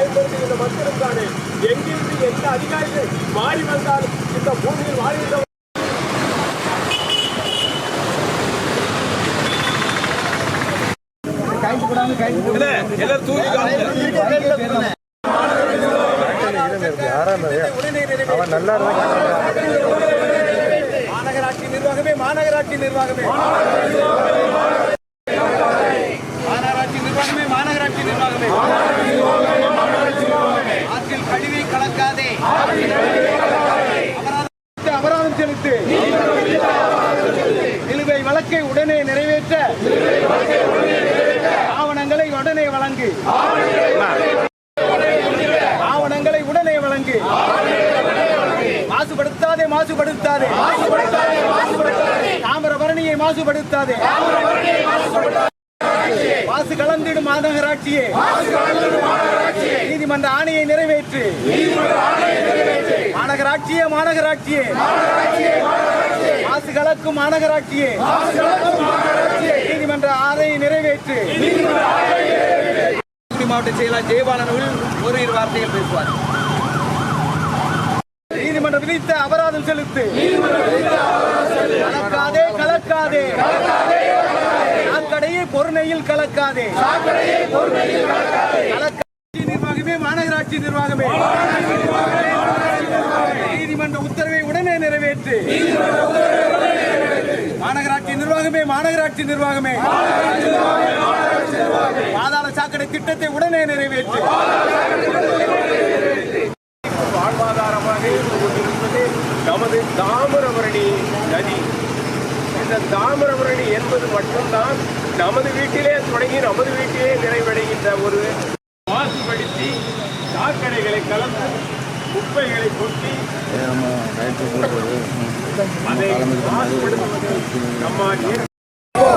பயன்படுத்துகின்ற மக்களும் தானே எங்கிருந்து எந்த அதிகாரிகள் மாறி வந்தாலும் இந்த பூமியில் வாழ்கின்ற எல்லாரும் தூக்கி அவன் நல்லா மாநகராட்சி நிர்வாகமே மாநகராட்சி நிர்வாகமே. மாநகராட்சி நிர்வாகமே மாநகராட்சி நிர்வாகமே. கழிவை கலக்காதே. அபராதம் அபராதம் செலுத்து. நிலுவை வழக்கை உடனே நிறைவேற்ற. ஆவணங்களை உடனே வழங்கு. ஆவணங்களை உடனே வழங்கு. மாசுபடுத்தாதே மாசுபடுத்தாதே. தாமிரபரணியை மாசுபடுத்தாதே. மாசு கலந்திடும் மாநகராட்சியே. நீதிமன்ற ஆணையை நிறைவேற்று. மாநகராட்சியே மாநகராட்சியே. மாசு கலக்கும் மாநகராட்சியே. நீதிமன்ற ஆணையை நிறைவேற்று. மாவட்ட செயலாளர் ஜெயபாலன் அவர்கள் ஓரிரு வார்த்தைகள் பேசுவார். நீதிமன்றம் விதித்த அபராதம் செலுத்து. கலக்காதே கலக்காதே. சாக்கடையே பொருணையில் கலக்காதே. கலக்காட்சி நிர்வாகமே மாநகராட்சி நிர்வாகமே. நீதிமன்ற உத்தரவை உடனே நிறைவேற்று. மாநகராட்சி நிர்வாகமே மாநகராட்சி நிர்வாகமே. பாதாள சாக்கடை திட்டத்தை உடனே நிறைவேற்று. வாழ்வாதாரமாக இருந்து கொண்டிருப்பது நமது தாமிரபரணி நதி. இந்த தாமிரபரணி என்பது மட்டும்தான் நமது வீட்டிலே தொடங்கி நமது வீட்டிலே நிறைவடைகின்ற ஒரு மாசுபடுத்தி சாக்கடைகளை கலந்து குப்பைகளை கொட்டி அதை மாசுபடுத்துவது நம்ம நீர்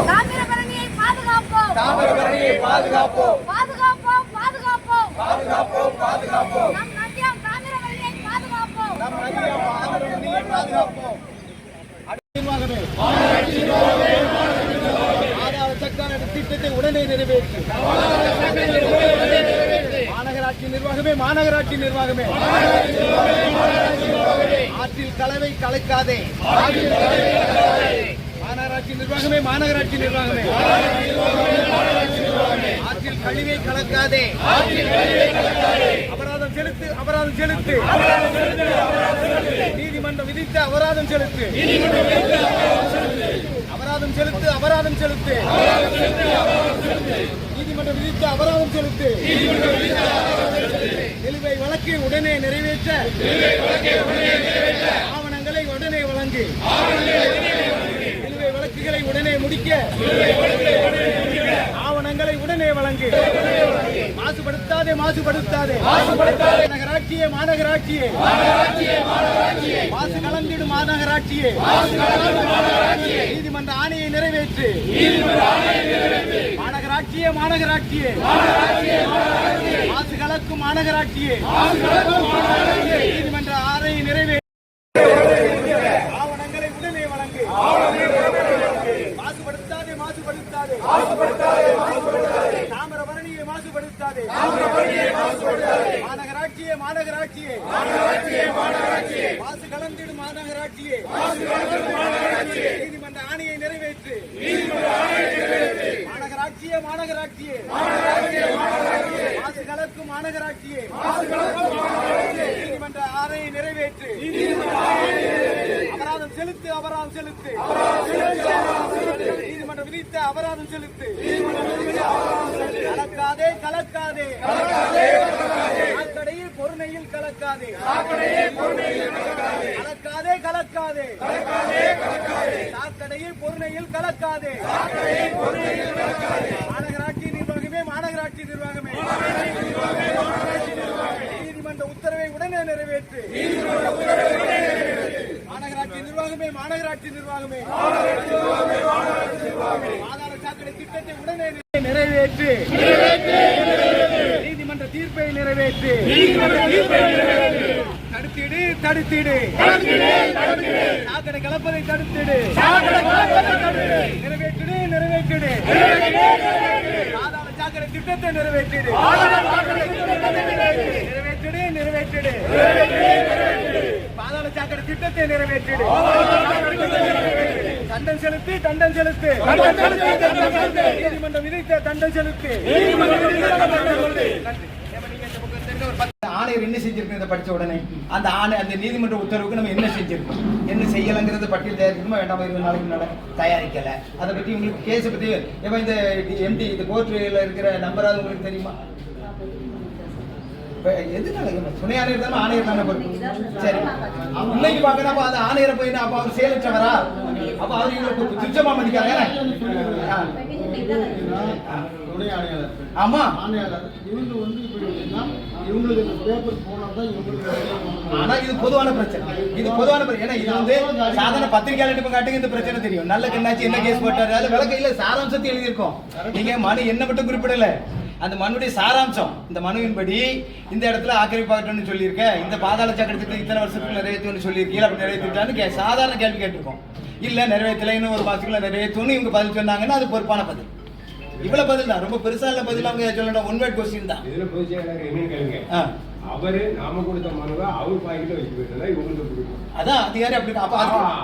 தாமிரபரணியை பாதுகாப்போம். பாதுகாப்போம் பாதுகாப்போம் பாதுகாப்போம் பாதுகாப்போம் பாதுகாப்போம் நம் நதியாம் தாமிரபரணியை பாதுகாப்போம். நம் நதியை தாமிரபரணியை பாதுகாப்போம் நிர்வாகமே ஆதார சக்கான திட்டத்தை நிறைவேற்றி மாநகராட்சி நிர்வாகமே மாநகராட்சி நிர்வாகமே. ஆற்றில் கலவை கலக்காதே. மாநகராட்சி நிர்வாகமே மாநகராட்சி நிர்வாகமே. ஆற்றில் கழிவை கலக்காதே. அபராதம் செலுத்து அபராதம் செலுத்து. நீதிமன்றம் விதித்த அபராதம் செலுத்து. அபராதம் செலுத்து அபராதம் செலுத்து. நீதிமன்றம் விதித்த அபராதம் செலுத்து. நிலுவை வழக்கை உடனே நிறைவேற்ற. ஆவணங்களை உடனே வழங்கு. நிலுவை வழக்குகளை உடனே முடிக்க. ஆவணங்களை உடனே வழங்கு. மாசுபடுத்தாதே மாசுபடுத்தாதே மாசுபடுத்தாதே. மாநகராட்சியே மாசு கலந்திடும் மாநகராட்சியே. நீதிமன்ற ஆணையை நிறைவேற்று. மாநகராட்சியே மாநகராட்சியே. மாசு கலக்கும் மாநகராட்சியே. நீதிமன்ற ஆணையை நிறைவேற்று ஆவணங்களை உடனே வழங்கு மாசுபடுத்தாதே மாசுபடுத்தாதே தாமிரபரணியை மாசுபடுத்தாதே மாநகராட்சியே. மாநகராட்சியே மாசு கலந்திடும் மாநகராட்சியே. நீதிமன்ற ஆணையை நிறைவேற்று. மாநகராட்சியே மாநகராட்சியே. மாசு கலக்கும் மாநகராட்சியே. நீதிமன்ற ஆணையை நிறைவேற்று. அபராதம் செலுத்து அபராதம் செலுத்து. நீதிமன்றம் விதித்த அபராதம் செலுத்து. கலக்காதே கலக்காதே. சாக்கடையில் பொருணையில் கலக்காதே. கலக்காதே கலக்காதே. சாக்கடையில் பொருணையில் கலக்காதே. மாநகராட்சி நிர்வாகமே மாநகராட்சி நிர்வாகமே. நீதிமன்ற உத்தரவை உடனே நிறைவேற்று. மாநகராட்சி நிர்வாகமே மாநகராட்சி நிர்வாகமே. ஆதார சாக்கடை திட்டத்தை உடனே நிறைவேற்று. தடுத்திடு தடுத்திடு. சாக்கடை கலப்பதை தடுத்திடு. நிறைவேற்றிடு நிறைவேற்றிடு. சாக்கடை திட்டத்தை நிறைவேற்றிடு. நிறைவேற்றிடு நிறைவேற்றிடு. பாதாள சாக்கடை திட்டத்தை நிறைவேற்றிடு. தண்டம் செலுத்து தண்டம் செலுத்து. நீதிமன்றம் விதித்த தண்டம் செலுத்து. நன்றி ஆணையர் என்ன செஞ்சிருக்கோம் இதை படிச்ச உடனே அந்த ஆணை அந்த நீதிமன்ற உத்தரவுக்கு நம்ம என்ன செஞ்சிருக்கோம்? என்ன செய்யலைங்கிறத பட்டியல் தயாரிக்கணுமா வேண்டாம் இருபது நாளைக்கு முன்னால் தயாரிக்கலை. அதை பத்தி உங்களுக்கு கேஸை பத்தி இப்போ இந்த எம்டி இந்த கோர்ட்டில் இருக்கிற நம்பராது உங்களுக்கு தெரியுமா? எதுனால துணை ஆணையர் தானே ஆணையர் தானே பொறுப்பு? சரி. இன்னைக்கு பார்க்கணும் அப்ப அந்த ஆணையரை போய் அப்ப அவர் செயலற்றவரா? அப்ப அவர் இவங்களை துச்சமா மதிக்காங்க துணை ஆணையாளர். ஆமா. ஆணையாளர் இவங்க வந்து இப்படி எப்படின்னா இவங்களுக்கு இந்த பேப்பர் போனதான் இவங்களுக்கு ஆனா இது பொதுவான பிரச்சனை. இது பொதுவான பிரச்சனை. இது வந்து சாதாரண பத்திரிகையாளர் இப்ப காட்டுங்க இந்த பிரச்சனை தெரியும். நல்ல கண்ணாச்சி என்ன கேஸ் போட்டாரு? அது விளக்க இல்ல சாராம்சத்தை எழுதியிருக்கோம். நீங்க மனு என்ன மட்டும் குறிப்பிடல. அந்த மனுடைய சாராம்சம் இந்த மனுவின்படி இந்த இடத்துல ஆக்கிரமிப்பாகட்டும்னு சொல்லியிருக்கேன் இந்த பாதாள சக்கரத்துக்கு இத்தனை வருஷத்துக்கு நிறைவேற்றும்னு சொல்லியிருக்கீங்க அப்படி நிறைவேற்றிட்டான்னு கே சாதாரண கேள்வி கேட்டிருக்கோம். இல்ல நிறைவேற்றல இன்னும் ஒரு மாசத்துக்குள்ள நிறைவேற்றும்னு இவங்க பதில் சொன்னாங்கன்னா அது பொறுப்பான பதில். இவ்வளவு பதில் தான். ரொம்ப பெருசா இல்ல பதில் அவங்க சொல்லணும் ஒன் வேர்ட் கொஸ்டின் தான். இதுல பொதுச் செயலாளர் என்னன்னு கேளுங்க. ஆ. அவரு நாம கொடுத்த மனுவை அவர் பாக்கெட்ல வச்சு போயிருந்தா இவங்களுக்கு கொடுக்கணும். அதான் அதிகாரி அப்படி அப்ப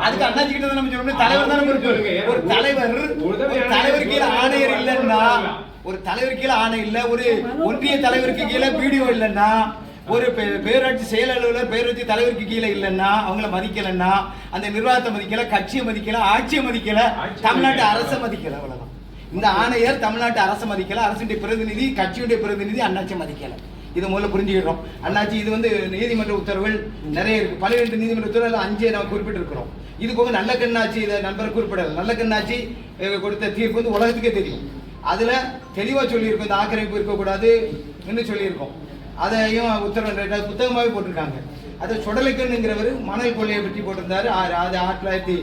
அதுக்கு அண்ணாச்சி கிட்ட நம்ம சொல்லணும்? தலைவர் தானே ஒரு தலைவர் தலைவர் கீழே ஆணையர் இல்லைன்னா ஒரு தலைவர் கீழே ஆணை இல்ல ஒரு ஒன்றிய தலைவருக்கு கீழே பிடிஓ இல்லைன்னா ஒரு பே- பேரூராட்சி செயல் அலுவலர் பேரூராட்சி தலைவருக்கு கீழே இல்லைன்னா அவங்கள மதிக்கலைன்னா அந்த நிர்வாகத்தை மதிக்கல கட்சியை மதிக்கல ஆட்சியை மதிக்கல தமிழ்நாட்டு அரசை மதிக்கல அவ்வளவுதான். இந்த ஆணையர் தமிழ்நாட்டு அரசை மதிக்கல அரசுடைய பிரதிநிதி கட்சியுடைய பிரதிநிதி அண்ணாச்சி மதிக்கல. இதை முதல்ல புரிஞ்சுக்கிறோம் அண்ணாச்சி இது வந்து நீதிமன்ற உத்தரவுகள் நிறைய இருக்கு. பன்னிரெண்டு நீதிமன்ற உத்தரவுகள் அஞ்சே நம்ம குறிப்பிட்டிருக்கிறோம். இது போக நல்ல கண்ணாச்சி இதை நண்பர் குறிப்பிடல. நல்ல கண்ணாச்சி கொடுத்த தீர்ப்பு வந்து உலகத்துக்கே தெரியும். அதில் தெளிவாக சொல்லியிருக்கோம் இந்த ஆக்கிரமிப்பு இருக்கக்கூடாது என்று சொல்லியிருக்கோம். அதையும் உத்தரவு ரெண்டாவது புத்தகமாகவே போட்டிருக்காங்க. அதை சுடலைக்கண்ணுங்கிறவர் மணல் கொள்ளையை பற்றி போட்டிருந்தாரு. ஆறு அது ஆயிரத்தி தொள்ளாயிரத்தி